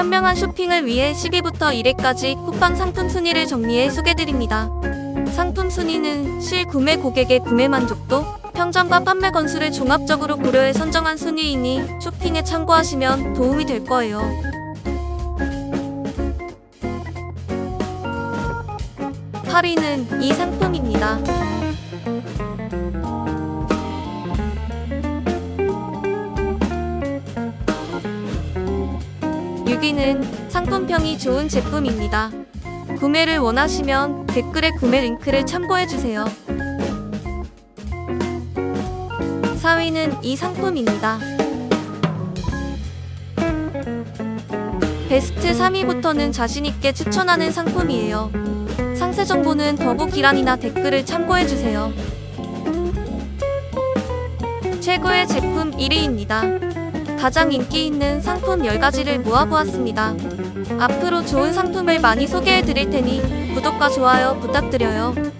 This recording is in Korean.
현명한 쇼핑을 위해 10위부터 1위까지 쿠팡 상품 순위를 정리해 소개드립니다. 상품 순위는 실구매 고객의 구매 만족도, 평점과 판매 건수를 종합적으로 고려해 선정한 순위이니 쇼핑에 참고하시면 도움이 될 거예요. 8위는 이 상품입니다. 육위는 상품평이 좋은 제품입니다. 구매를 원하시면 댓글에 구매 링크를 참고해주세요. 4위는 이 상품입니다. 베스트 3위부터는 자신있게 추천하는 상품이에요. 상세 정보는 더보기란이나 댓글을 참고해주세요. 최고의 제품 1위입니다. 가장 인기 있는 상품 10가지를 모아보았습니다. 앞으로 좋은 상품을 많이 소개해 드릴 테니 구독과 좋아요 부탁드려요.